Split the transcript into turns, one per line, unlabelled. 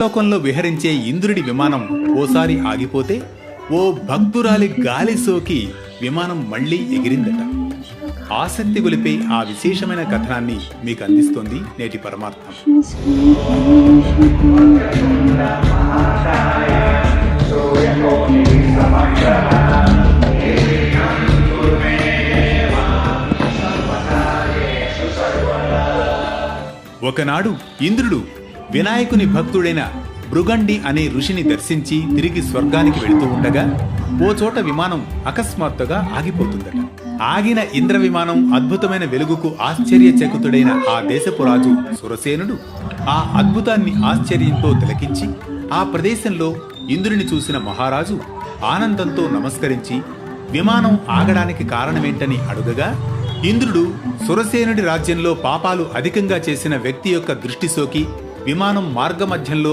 లోకంలో విహరించే ఇంద్రుడి విమానం ఓసారి ఆగిపోతే ఓ భక్తురాలి గాలి సోకి విమానం మళ్ళీ ఎగిరిందట. ఆసక్తి గొలిపే ఆ విశేషమైన కథనాన్ని మీకు అందిస్తోంది నేటి పరమార్థం. ఒకనాడు ఇంద్రుడు వినాయకుని భక్తుడైన భృగండి అనే ఋషిని దర్శించి తిరిగి స్వర్గానికి వెళుతూ ఉండగా ఓ చోట విమానం అకస్మాత్తుగా ఆగిపోతుందట. ఆగిన ఇంద్ర విమానం అద్భుతమైన వెలుగుకు ఆశ్చర్యచకుతుడైన ఆ దేశపు రాజు సురసేనుడు ఆ అద్భుతాన్ని ఆశ్చర్యంతో తిలకించి ఆ ప్రదేశంలో ఇంద్రుని చూసిన మహారాజు ఆనందంతో నమస్కరించి విమానం ఆగడానికి కారణమేంటని అడుగగా ఇంద్రుడు సురసేనుడి రాజ్యంలో పాపాలు అధికంగా చేసిన వ్యక్తి యొక్క దృష్టి సోకి విమానం మార్గమధ్యంలో